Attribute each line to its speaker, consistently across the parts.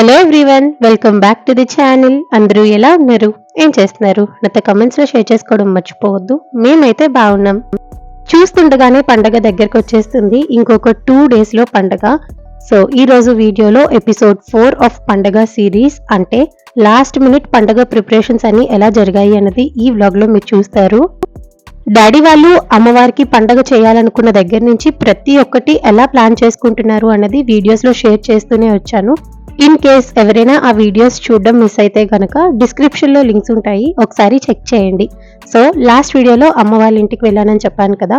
Speaker 1: Hello everyone welcome back to the channel అందరూ ఎలా ఉన్నారు? ఏం చేస్తున్నారు? నాతో కమెంట్స్లో షేర్ చేసుకోవడం మర్చిపోవద్దు. మేమైతే బాగున్నాం. చూస్తుండగానే పండగ దగ్గరకు వచ్చేస్తుంది. ఇంకొక టూ డేస్లో పండగ. సో ఈ రోజు వీడియోలో ఎపిసోడ్ ఫోర్ ఆఫ్ పండగ సిరీస్ అంటే లాస్ట్ మినిట్ పండగ ప్రిపరేషన్స్ అన్ని ఎలా జరిగాయి అన్నది ఈ వ్లాగ్లో మీరు చూస్తారు. డాడీ వాళ్ళు అమ్మవారికి పండగ చేయాలనుకున్న దగ్గర నుంచి ప్రతి ఒక్కటి ఎలా ప్లాన్ చేసుకుంటున్నారు అన్నది వీడియోస్లో షేర్ చేస్తూనే వచ్చాను. ఇన్ కేస్ ఎవరైనా ఆ వీడియోస్ చూడడం మిస్ అయితే కనుక డిస్క్రిప్షన్లో లింక్స్ ఉంటాయి. ఒకసారి చెక్ చేయండి. సో లాస్ట్ వీడియోలో అమ్మ వాళ్ళ ఇంటికి వెళ్ళానని చెప్పాను కదా.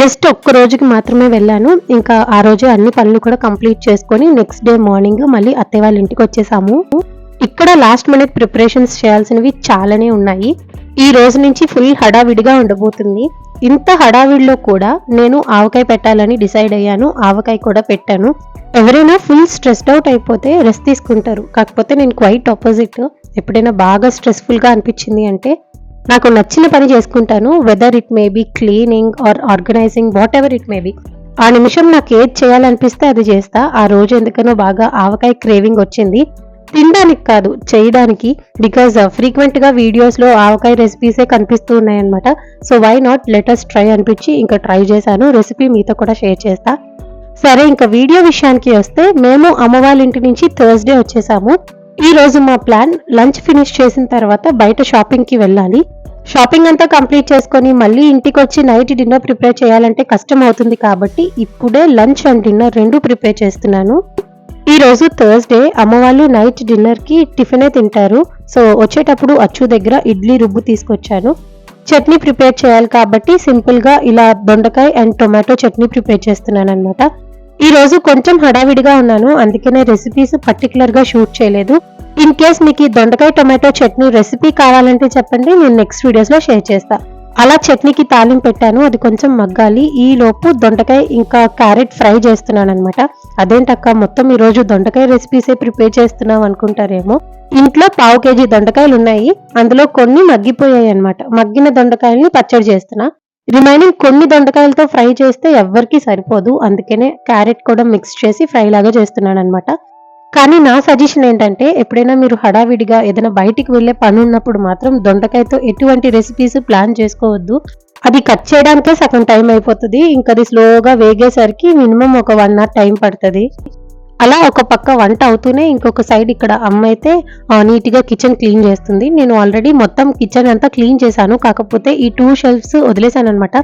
Speaker 1: జస్ట్ ఒక్క రోజుకి మాత్రమే వెళ్ళాను. ఇంకా ఆ రోజు అన్ని పనులు కూడా కంప్లీట్ చేసుకొని నెక్స్ట్ డే మార్నింగ్ మళ్ళీ అత్తయ్య వాళ్ళ ఇంటికి వచ్చేసాము. ఇక్కడ లాస్ట్ మినిట్ ప్రిపరేషన్స్ చేయాల్సినవి చాలానే ఉన్నాయి. ఈ రోజు నుంచి ఫుల్ హడావిడిగా ఉండబోతుంది. ఇంత హడావిడిలో కూడా నేను ఆవకాయ పెట్టాలని డిసైడ్ అయ్యాను. ఆవకాయ కూడా పెట్టాను. ఎవరైనా ఫుల్ స్ట్రెస్డ్ అవుట్ అయిపోతే రెస్ట్ తీసుకుంటారు. కాకపోతే నేను క్వైట్ ఆపోజిట్. ఎప్పుడైనా బాగా స్ట్రెస్ఫుల్గా అనిపించింది అంటే నాకు నచ్చిన పని చేసుకుంటాను. Whether it may be cleaning or organising whatever it may be. ఆ నిమిషం నాకు ఏది చేయాలనిపిస్తే అది చేస్తా. ఆ రోజు ఎందుకనో బాగా ఆవకాయ క్రేవింగ్ వచ్చింది. తినడానికి కాదు చేయడానికి. బికాజ్ ఫ్రీక్వెంట్గా వీడియోస్లో ఆవకాయ రెసిపీసే కనిపిస్తూ ఉన్నాయన్నమాట. So why not latest try అనిపించి ఇంకా ట్రై చేశాను. రెసిపీ మీతో కూడా షేర్ చేస్తా. సరే ఇంకా వీడియో విషయానికి వస్తే మేము అమ్మవాళ్ళ ఇంటి నుంచి థర్స్డే వచ్చేసాము. ఈ రోజు మా ప్లాన్ లంచ్ ఫినిష్ చేసిన తర్వాత బయట షాపింగ్కి వెళ్ళాలి. షాపింగ్ అంతా కంప్లీట్ చేసుకొని మళ్ళీ ఇంటికి వచ్చి నైట్ డిన్నర్ ప్రిపేర్ చేయాలంటే కష్టం అవుతుంది కాబట్టి ఇప్పుడే లంచ్ అండ్ డిన్నర్ రెండు ప్రిపేర్ చేస్తున్నాను. ఈరోజు థర్స్డే అమ్మ వాళ్ళు నైట్ డిన్నర్కి టిఫినే తింటారు. సో వచ్చేటప్పుడు అచ్చు దగ్గర ఇడ్లీ రుబ్బు తీసుకొచ్చాను. చట్నీ ప్రిపేర్ చేయాలి కాబట్టి సింపుల్గా ఇలా దొండకాయ అండ్ టొమాటో చట్నీ ప్రిపేర్ చేస్తున్నాను అనమాట ఈరోజు కొంచెం హడావిడిగా ఉన్నాను అందుకనే రెసిపీస్ పర్టికులర్గా షూట్ చేయలేదు. ఇన్ కేస్ మీకు దొండకాయ టొమాటో చట్నీ రెసిపీ కావాలంటే చెప్పండి నేను నెక్స్ట్ వీడియోస్లో షేర్ చేస్తా. అలా చట్నీకి తాలింపు పెట్టాను. అది కొంచెం మగ్గాలి. ఈ లోపు దొండకాయ ఇంకా క్యారెట్ ఫ్రై చేస్తున్నాను అనమాట అదేంటక్క మొత్తం ఈ రోజు దొండకాయ రెసిపీసే ప్రిపేర్ చేస్తున్నాం అనుకుంటారేమో. ఇంట్లో పావు కేజీ దొండకాయలు ఉన్నాయి అందులో కొన్ని మగ్గిపోయాయి అనమాట మగ్గిన దొండకాయల్ని పచ్చడి చేస్తున్నా. రిమైనింగ్ కొన్ని దొండకాయలతో ఫ్రై చేస్తే ఎవ్వరికీ సరిపోదు. అందుకనే క్యారెట్ కూడా మిక్స్ చేసి ఫ్రై లాగా చేస్తున్నాను అనమాట కానీ నా సజెషన్ ఏంటంటే ఎప్పుడైనా మీరు హడావిడిగా ఏదైనా బయటికి వెళ్ళే పని ఉన్నప్పుడు మాత్రం దొండకాయతో ఎటువంటి రెసిపీస్ ప్లాన్ చేసుకోవద్దు. అది కట్ చేయడానికే సగం టైం అయిపోతుంది. ఇంకా అది స్లోగా వేగేసరికి మినిమం ఒక వన్ అవర్ టైం పడుతుంది. అలా ఒక పక్క వంట అవుతూనే ఇంకొక సైడ్ ఇక్కడ అమ్మ అయితే నీట్గా కిచెన్ క్లీన్ చేస్తుంది. నేను ఆల్రెడీ మొత్తం కిచెన్ అంతా క్లీన్ చేశాను. కాకపోతే ఈ టూ షెల్ఫ్స్ వదిలేశాను అనమాట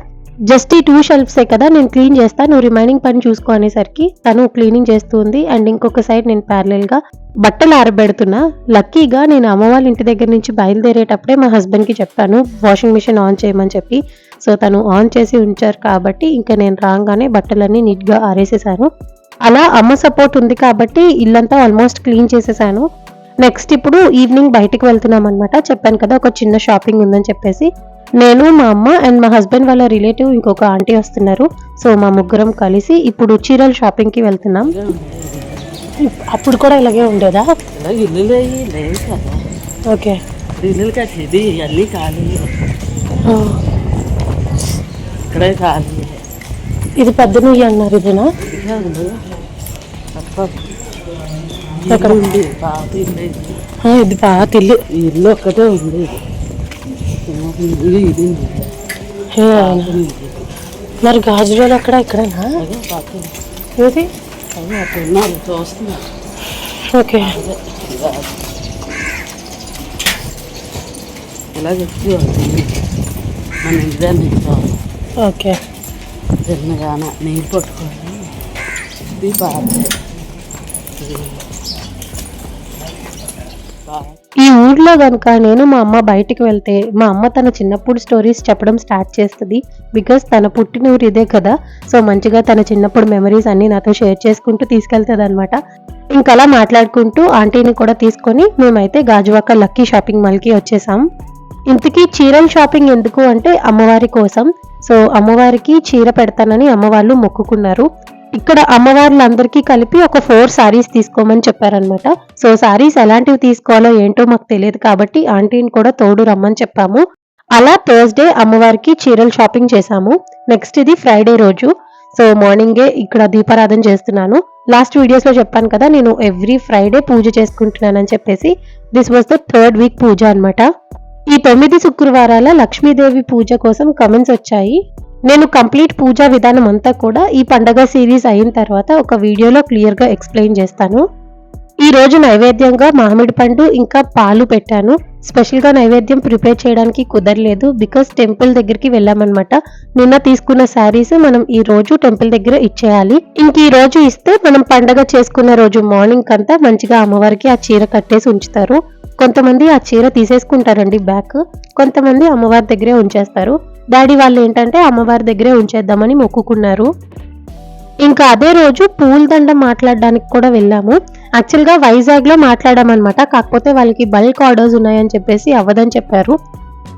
Speaker 1: జస్ట్ ఈ టూ షెల్ఫ్సే కదా నేను క్లీన్ చేస్తా నువ్వు రిమైనింగ్ పని చూసుకో అనేసరికి తను క్లీనింగ్ చేస్తుంది. అండ్ ఇంకొక సైడ్ నేను ప్యారలల్గా బట్టలు ఆరబెడుతున్నా. లక్కీగా నేను అమ్మ వాళ్ళ ఇంటి దగ్గర నుంచి బయలుదేరేటప్పుడే మా హస్బెండ్కి చెప్పాను వాషింగ్ మిషన్ ఆన్ చేయమని చెప్పి. సో తను ఆన్ చేసి ఉంచారు కాబట్టి ఇంకా నేను రాగానే బట్టలన్నీ నీట్గా ఆరేసేసాను. అలా అమ్మ సపోర్ట్ ఉంది కాబట్టి ఇల్లంతా ఆల్మోస్ట్ క్లీన్ చేసేసాను. నెక్స్ట్ ఇప్పుడు ఈవినింగ్ బయటకు వెళ్తున్నాం అనమాట చెప్పాను కదా ఒక చిన్న షాపింగ్ ఉందని చెప్పేసి. నేను మా అమ్మ అండ్ మా హస్బెండ్ వాళ్ళ రిలేటివ్ ఇంకొక ఆంటీ వస్తున్నారు. సో మా ముగ్గురం కలిసి ఇప్పుడు చీరల షాపింగ్కి వెళ్తున్నాం. అప్పుడు కూడా ఇలాగే ఉండేదా? ఓకే.
Speaker 2: ఇల్లులు కట్టేది ఇవన్నీ ఖాళీ ఇక్కడే ఖాళీ
Speaker 1: ఇది పెద్ద నుయ్యి అన్నారు ఇదేనా
Speaker 2: ఇదే పాత ఇల్లు ఇల్లు ఒక్కటే ఉంది ఇల్లు ఇది ఉంది. ఇది.
Speaker 1: మరి గాజువాలు అక్కడ ఇక్కడనా
Speaker 2: అదే పాత ఇల్లు.
Speaker 1: ఏది
Speaker 2: అదే అక్కడ ఉన్నారు చూస్తున్నారు
Speaker 1: ఓకే
Speaker 2: అదే ఇలా. ఇలా చెప్తూ మన ఇంటి నుంచి
Speaker 1: ఓకే
Speaker 2: చిన్నగాన నీళ్ళు పట్టుకొని ఇది బాధ
Speaker 1: ఈ ఊర్లో కనుక నేను మా అమ్మ బయటికి వెళ్తే మా అమ్మ తన చిన్నప్పుడు స్టోరీస్ చెప్పడం స్టార్ట్ చేస్తుంది. బికాస్ తన పుట్టిన ఊరు ఇదే కదా. సో మంచిగా తన చిన్నప్పుడు మెమరీస్ అన్ని నాతో షేర్ చేసుకుంటూ తీసుకెళ్తుంది అనమాట ఇంకలా మాట్లాడుకుంటూ ఆంటీని కూడా తీసుకొని మేమైతే గాజువాక లక్కీ షాపింగ్ మాల్కి వచ్చేసాం. ఇంతకీ చీరల షాపింగ్ ఎందుకు అంటే అమ్మవారి కోసం. సో అమ్మవారికి చీర పెడతానని అమ్మవాళ్ళు మొక్కుకున్నారు. ఇక్కడ అమ్మవార్లందరికీ కలిపి ఒక ఫోర్ సారీస్ తీసుకోమని చెప్పారనమాట సో సారీస్ ఎలాంటివి తీసుకోవాలో ఏంటో మాకు తెలియదు కాబట్టి ఆంటీని కూడా తోడు రమ్మని చెప్పాము. అలా థర్స్డే అమ్మవారికి చీరలు షాపింగ్ చేశాము. నెక్స్ట్ ఇది ఫ్రైడే రోజు. సో మార్నింగే ఇక్కడ దీపారాధన చేస్తున్నాను. లాస్ట్ వీడియోస్లో చెప్పాను కదా నేను ఎవ్రీ ఫ్రైడే పూజ చేసుకుంటున్నానని చెప్పేసి. This was the third week puja అనమాట ఈ తొమ్మిది శుక్రవారాల లక్ష్మీదేవి పూజ కోసం కమెంట్స్ వచ్చాయి. నేను కంప్లీట్ పూజా విధానం అంతా కూడా ఈ పండగ సిరీస్ అయిన తర్వాత ఒక వీడియోలో క్లియర్గా ఎక్స్ప్లెయిన్ చేస్తాను. ఈ రోజు నైవేద్యంగా మామిడి పండు ఇంకా పాలు పెట్టాను. స్పెషల్గా నైవేద్యం ప్రిపేర్ చేయడానికి కుదరలేదు. బికాస్ టెంపుల్ దగ్గరికి వెళ్ళామన్నమాట. నిన్న తీసుకున్న శారీస్ మనం ఈ రోజు టెంపుల్ దగ్గర ఇచ్చేయాలి. ఇంక ఈ రోజు ఇస్తే మనం పండగ చేసుకున్న రోజు మార్నింగ్ అంతా మంచిగా అమ్మవారికి ఆ చీర కట్టేసి ఉంచుతారు. కొంతమంది ఆ చీర తీసేసుకుంటారండి బ్యాక్. కొంతమంది అమ్మవారి దగ్గరే ఉంచేస్తారు. డాడీ వాళ్ళు ఏంటంటే అమ్మవారి దగ్గరే ఉంచేద్దామని మొక్కుకున్నారు. ఇంకా అదే రోజు పూలదండ మాట్లాడడానికి కూడా వెళ్ళాము. యాక్చువల్గా వైజాగ్లో మాట్లాడామన్నమాట. కాకపోతే వాళ్ళకి బల్క్ ఆర్డర్స్ ఉన్నాయని చెప్పేసి అవ్వదని చెప్పారు.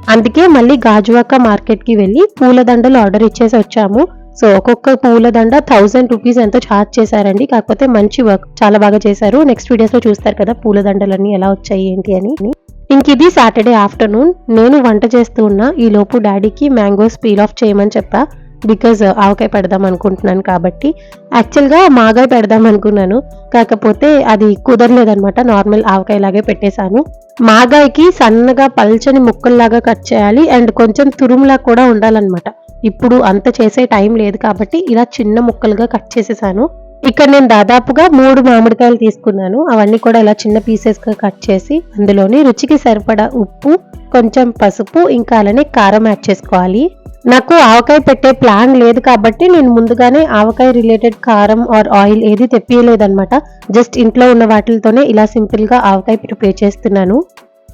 Speaker 1: అందుకే మళ్ళీ గాజువాక మార్కెట్కి వెళ్ళి పూలదండలు ఆర్డర్ ఇచ్చేసి వచ్చాము. సో ఒక్కొక్క పూలదండ థౌజండ్ రూపీస్ ఎంతో ఛార్జ్ చేశారండి. కాకపోతే మంచి వర్క్ చాలా బాగా చేశారు. నెక్స్ట్ వీడియోస్లో చూస్తారు కదా పూలదండలన్నీ ఎలా వచ్చాయి ఏంటి అని. ఇంక ఇది సాటర్డే ఆఫ్టర్నూన్. నేను వంట చేస్తూ ఉన్నా ఈలోపు డాడీకి మ్యాంగోస్ పీల్ ఆఫ్ చేయమని చెప్పా. బికాజ్ ఆవకాయ పెడదాం అనుకుంటున్నాను కాబట్టి. యాక్చువల్గా మాగాయ పెడదాం అనుకున్నాను. కాకపోతే అది కుదరలేదనమాట నార్మల్ ఆవకాయలాగే పెట్టేశాను. మాగాయకి సన్నగా పల్చని ముక్కల్లాగా కట్ చేయాలి. అండ్ కొంచెం తురుములా కూడా ఉండాలన్నమాట. ఇప్పుడు అంత చేసే టైం లేదు కాబట్టి ఇలా చిన్న ముక్కలుగా కట్ చేసేసాను. ఇక్కడ నేను దాదాపుగా మూడు మామిడికాయలు తీసుకున్నాను. అవన్నీ కూడా ఇలా చిన్న పీసెస్గా కట్ చేసి అందులోని రుచికి సరిపడా ఉప్పు కొంచెం పసుపు ఇంకా అలానే కారం యాడ్ చేసుకోవాలి. నాకు ఆవకాయ పెట్టే ప్లాన్ లేదు కాబట్టి నేను ముందుగానే ఆవకాయ రిలేటెడ్ కారం ఆర్ ఆయిల్ ఏది తెప్పియలేదనమాట జస్ట్ ఇంట్లో ఉన్న వాటితోనే ఇలా సింపుల్గా ఆవకాయ ప్రిపేర్ చేస్తున్నాను.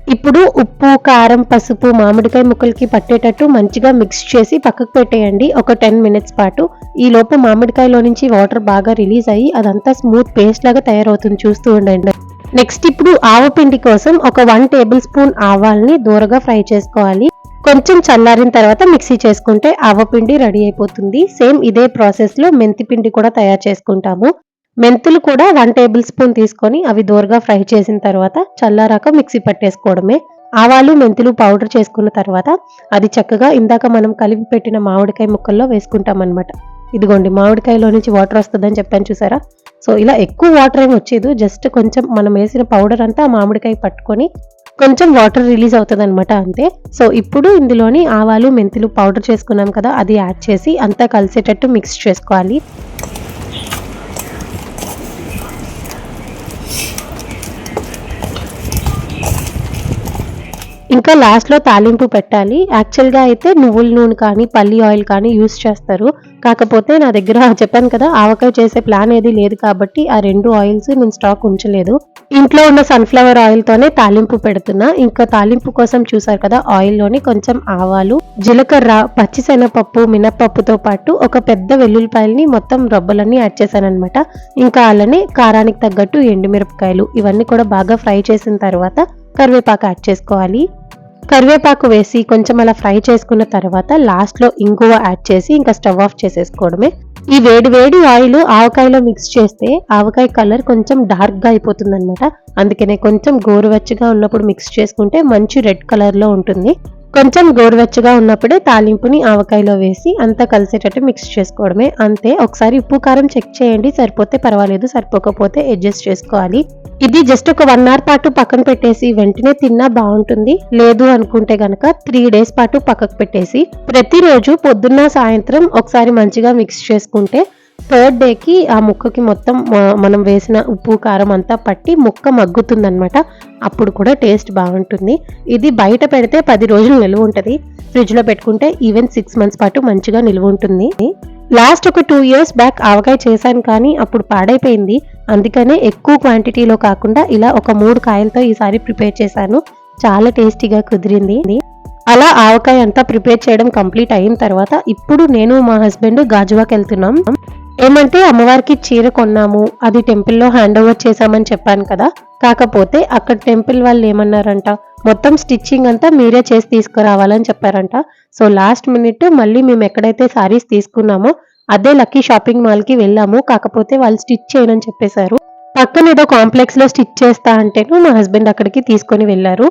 Speaker 1: ఇప్పుడు ఉప్పు కారం పసుపు మామిడికాయ ముక్కలకి పట్టేటట్టు మంచిగా మిక్స్ చేసి పక్కకు పెట్టేయండి. ఒక టెన్ మినిట్స్ పాటు. ఈ లోపు మామిడికాయలో నుంచి వాటర్ బాగా రిలీజ్ అయ్యి అదంతా స్మూత్ పేస్ట్ లాగా తయారవుతుంది. చూస్తూ ఉండండి. నెక్స్ట్ ఇప్పుడు ఆవపిండి కోసం ఒక వన్ టేబుల్ స్పూన్ ఆవాల్ని దూరగా ఫ్రై చేసుకోవాలి. కొంచెం చల్లారిన తర్వాత మిక్సీ చేసుకుంటే ఆవపిండి రెడీ అయిపోతుంది. సేమ్ ఇదే ప్రాసెస్లో మెంతిపిండి మెంతి పిండి కూడా తయారు చేసుకుంటాము. మెంతులు కూడా వన్ టేబుల్ స్పూన్ తీసుకొని అవి దూరగా ఫ్రై చేసిన తర్వాత చల్లారాక మిక్సీ పట్టేసుకోవడమే. ఆవాలు మెంతులు పౌడర్ చేసుకున్న తర్వాత అది చక్కగా ఇందాక మనం కలిపి పెట్టిన మామిడికాయ ముక్కల్లో వేసుకుంటాం అనమాట ఇదిగోండి మామిడికాయలో నుంచి వాటర్ వస్తుందని చెప్పాను చూసారా? సో ఇలా ఎక్కువ వాటర్ ఏమి వచ్చేది జస్ట్ కొంచెం మనం వేసిన పౌడర్ అంతా మామిడికాయ పట్టుకొని కొంచెం వాటర్ రిలీజ్ అవుతుంది అనమాట అంతే. సో ఇప్పుడు ఇందులోని ఆవాలు మెంతులు పౌడర్ చేసుకున్నాం కదా అది యాడ్ చేసి అంతా కలిసేటట్టు మిక్స్ చేసుకోవాలి. ఇంకా లాస్ట్లో తాలింపు పెట్టాలి. యాక్చువల్గా అయితే నువ్వుల నూనె కానీ పల్లి ఆయిల్ కానీ యూస్ చేస్తారు. కాకపోతే నా దగ్గర చెప్పాను కదా ఆవకాయ చేసే ప్లాన్ ఏది లేదు కాబట్టి ఆ రెండు ఆయిల్స్ నేను స్టాక్ ఉంచలేదు. ఇంట్లో ఉన్న సన్ఫ్లవర్ ఆయిల్ తోనే తాలింపు పెడుతున్నా. ఇంకా తాలింపు కోసం చూసారు కదా ఆయిల్లోని కొంచెం ఆవాలు జీలకర్ర పచ్చిశనగపప్పు మినప్పప్పుతో పాటు ఒక పెద్ద వెల్లుల్లిపాయల్ని మొత్తం రబ్బలన్నీ యాడ్ చేశానమాట అనమాట ఇంకా అలానే కారానికి తగ్గట్టు ఎండుమిరపకాయలు ఇవన్నీ కూడా బాగా ఫ్రై చేసిన తర్వాత కరివేపాకు యాడ్ చేసుకోవాలి. కరివేపాకు వేసి కొంచెం అలా ఫ్రై చేసుకున్న తర్వాత లాస్ట్లో ఇంగువ యాడ్ చేసి ఇంకా స్టవ్ ఆఫ్ చేసేసుకోవడమే. ఈ వేడి వేడి ఆయిల్ ఆవకాయలో మిక్స్ చేస్తే ఆవకాయ కలర్ కొంచెం డార్క్గా అయిపోతుంది అనమాట అందుకనే కొంచెం గోరువెచ్చగా ఉన్నప్పుడు మిక్స్ చేసుకుంటే మంచి రెడ్ కలర్లో ఉంటుంది. కొంచెం గోరువెచ్చగా ఉన్నప్పుడే తాలింపుని ఆవకాయలో వేసి అంతా కలిసేటట్టు మిక్స్ చేసుకోవడమే. అంతే ఒకసారి ఉప్పు కారం చెక్ చేయండి. సరిపోతే పర్వాలేదు సరిపోకపోతే అడ్జస్ట్ చేసుకోవాలి. ఇది జస్ట్ ఒక వన్ అవర్ పాటు పక్కన పెట్టేసి వెంటనే తిన్నా బాగుంటుంది. లేదు అనుకుంటే గనక త్రీ డేస్ పాటు పక్కకు పెట్టేసి ప్రతిరోజు పొద్దున్న సాయంత్రం ఒకసారి మంచిగా మిక్స్ చేసుకుంటే థర్డ్ డేకి ఆ ముక్కకి మొత్తం మనం వేసిన ఉప్పు కారం అంతా పట్టి ముక్క మగ్గుతుందనమాట అప్పుడు కూడా టేస్ట్ బాగుంటుంది. ఇది బయట పెడితే పది రోజులు నిల్వ ఉంటుంది. ఫ్రిడ్జ్లో పెట్టుకుంటే ఈవెన్ సిక్స్ మంత్స్ పాటు మంచిగా నిల్వ ఉంటుంది. లాస్ట్ ఒక టూ ఇయర్స్ బ్యాక్ ఆవకాయ చేశాను కానీ అప్పుడు పాడైపోయింది. అందుకనే ఎక్కువ క్వాంటిటీలో కాకుండా ఇలా ఒక మూడు కాయలతో ఈసారి ప్రిపేర్ చేశాను. చాలా టేస్టీగా కుదిరింది. అలా ఆవకాయ అంతా ప్రిపేర్ చేయడం కంప్లీట్ అయిన తర్వాత ఇప్పుడు నేను మా హస్బెండ్ గాజువాకి వెళ్తున్నాం. ఏమంటే అమ్మవారికి చీర కొన్నాము అది టెంపుల్లో హ్యాండ్ ఓవర్ చేశామని చెప్పాను కదా. కాకపోతే అక్కడ టెంపుల్ వాళ్ళు ఏమన్నారంట మొత్తం స్టిచ్చింగ్ అంతా మీరే చేసి తీసుకురావాలని చెప్పారంట. సో లాస్ట్ మినిట్ మళ్ళీ మేము ఎక్కడైతే శారీస్ తీసుకున్నామో అదే లక్కీ షాపింగ్ మాల్కి వెళ్ళాము. కాకపోతే వాళ్ళు స్టిచ్ చేయనని చెప్పేశారు. పక్కన ఏదో కాంప్లెక్స్లో స్టిచ్ చేస్తా అంటేను మా హస్బెండ్ అక్కడికి తీసుకొని వెళ్ళారు.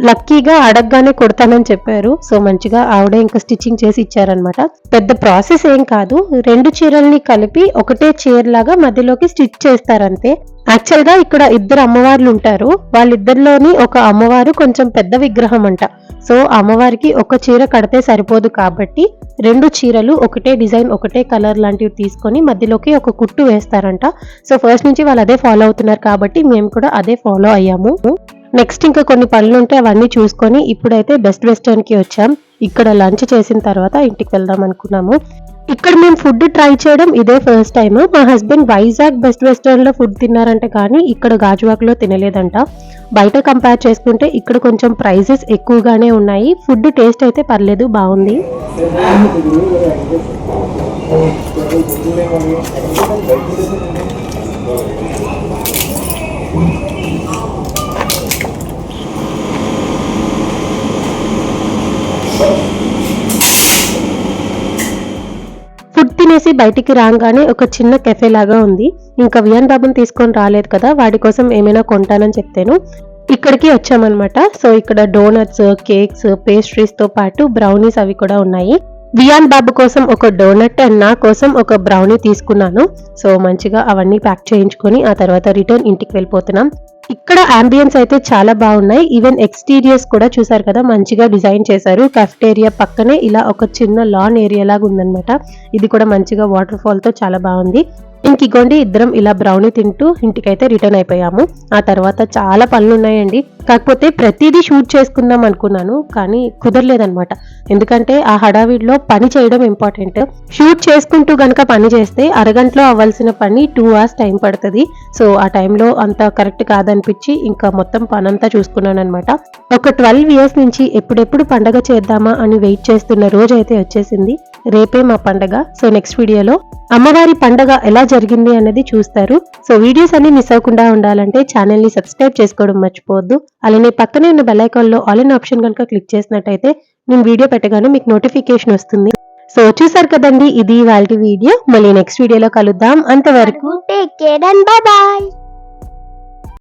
Speaker 1: లక్కీగా అడగగానే కొడతానని చెప్పారు. సో మంచిగా ఆవిడే ఇంకా స్టిచ్చింగ్ చేసి ఇచ్చారనమాట పెద్ద ప్రాసెస్ ఏం కాదు. రెండు చీరల్ని కలిపి ఒకటే చీర లాగా మధ్యలోకి స్టిచ్ చేస్తారంతే. యాక్చువల్గా ఇక్కడ ఇద్దరు అమ్మవార్లు ఉంటారు. వాళ్ళిద్దరిలోని ఒక అమ్మవారు కొంచెం పెద్ద విగ్రహం అంట. సో అమ్మవారికి ఒక చీర కడితే సరిపోదు కాబట్టి రెండు చీరలు ఒకటే డిజైన్ ఒకటే కలర్ లాంటివి తీసుకొని మధ్యలోకి ఒక కుట్టు వేస్తారంట. సో ఫస్ట్ నుంచి వాళ్ళు అదే ఫాలో అవుతున్నారు కాబట్టి మేము కూడా అదే ఫాలో అయ్యాము. నెక్స్ట్ ఇంకా కొన్ని పనులు ఉంటే అవన్నీ చూసుకొని ఇప్పుడైతే బెస్ట్ వెస్టర్న్కి వచ్చాం. ఇక్కడ లంచ్ చేసిన తర్వాత ఇంటికి వెళ్దాం అనుకున్నాము. ఇక్కడ మేము ఫుడ్ ట్రై చేయడం ఇదే ఫస్ట్ టైం మా హస్బెండ్ వైజాగ్ బెస్ట్ వెస్టర్న్లో ఫుడ్ తిన్నారంట కానీ ఇక్కడ గాజువాక్లో తినలేదంట. బయట కంపేర్ చేసుకుంటే ఇక్కడ కొంచెం ప్రైజెస్ ఎక్కువగానే ఉన్నాయి. ఫుడ్ టేస్ట్ అయితే పర్లేదు బాగుంది ఫుడ్ తినేసి బయటికి రాగానే ఒక చిన్న కెఫే లాగా ఉంది. ఇంకా వియాన్ బాబుని తీసుకొని రాలేదు కదా వాడి కోసం ఏమైనా కొంటానని చెప్తాను ఇక్కడికి వచ్చామన్నమాట. సో ఇక్కడ డోనట్స్ కేక్స్ పేస్ట్రీస్తో పాటు బ్రౌనీస్ అవి కూడా ఉన్నాయి. వియాన్ బాబు కోసం ఒక డోనట్ అండ్ నా కోసం ఒక బ్రౌనీ తీసుకున్నాను. సో మంచిగా అవన్నీ ప్యాక్ చేయించుకొని ఆ తర్వాత రిటర్న్ ఇంటికి వెళ్ళిపోతున్నాం. ఇక్కడ అంబియన్స్ అయితే చాలా బాగున్నాయి. ఈవెన్ ఎక్స్టీరియర్స్ కూడా చూసారు కదా మంచిగా డిజైన్ చేశారు. కఫ్టేరియా పక్కనే ఇలా ఒక చిన్న లాన్ ఏరియా లాగా ఉందనమాట ఇది కూడా మంచిగా వాటర్ ఫాల్తో చాలా బాగుంది. ఇంక ఇగోండి ఇద్దరం ఇలా బ్రౌనీ తింటూ ఇంటికైతే రిటర్న్ అయిపోయాము. ఆ తర్వాత చాలా పనులు ఉన్నాయండి కాకపోతే ప్రతిదీ షూట్ చేసుకుందాం అనుకున్నాను కానీ కుదరలేదనమాట ఎందుకంటే ఆ హడావిడిలో పని చేయడం ఇంపార్టెంట్ షూట్ చేసుకుంటూ గనక పని చేస్తే అరగంటలో అవ్వాల్సిన పని టూ అవర్స్ టైం పడుతుంది. సో ఆ టైంలో అంత కరెక్ట్ కాదనిపించి ఇంకా మొత్తం పని అంతా చూసుకున్నాను అనమాట ఒక ట్వెల్వ్ ఇయర్స్ నుంచి ఎప్పుడెప్పుడు పండగ చేద్దామా అని వెయిట్ చేస్తున్న రోజు అయితే వచ్చేసింది. రేపే మా పండగ. సో నెక్స్ట్ వీడియోలో అమ్మవారి పండగ ఎలా జరిగింది అన్నది చూస్తారు. సో వీడియోస్ అన్ని మిస్ అవ్వకుండా ఉండాలంటే ఛానల్ని సబ్స్క్రైబ్ చేసుకోవడం మర్చిపోవద్దు. అలానే పక్కనే ఉన్న బెల్లో ఆల్ ఇన్ ఆప్షన్ కనుక క్లిక్ చేసినట్టయితే నేను వీడియో పెట్టగానే మీకు నోటిఫికేషన్ వస్తుంది. సో చూసారు కదండి ఇది వాళ్ళ వీడియో. మళ్ళీ నెక్స్ట్ వీడియోలో కలుద్దాం. అంతవరకు
Speaker 3: టేక్ కేర్ అండ్ bye.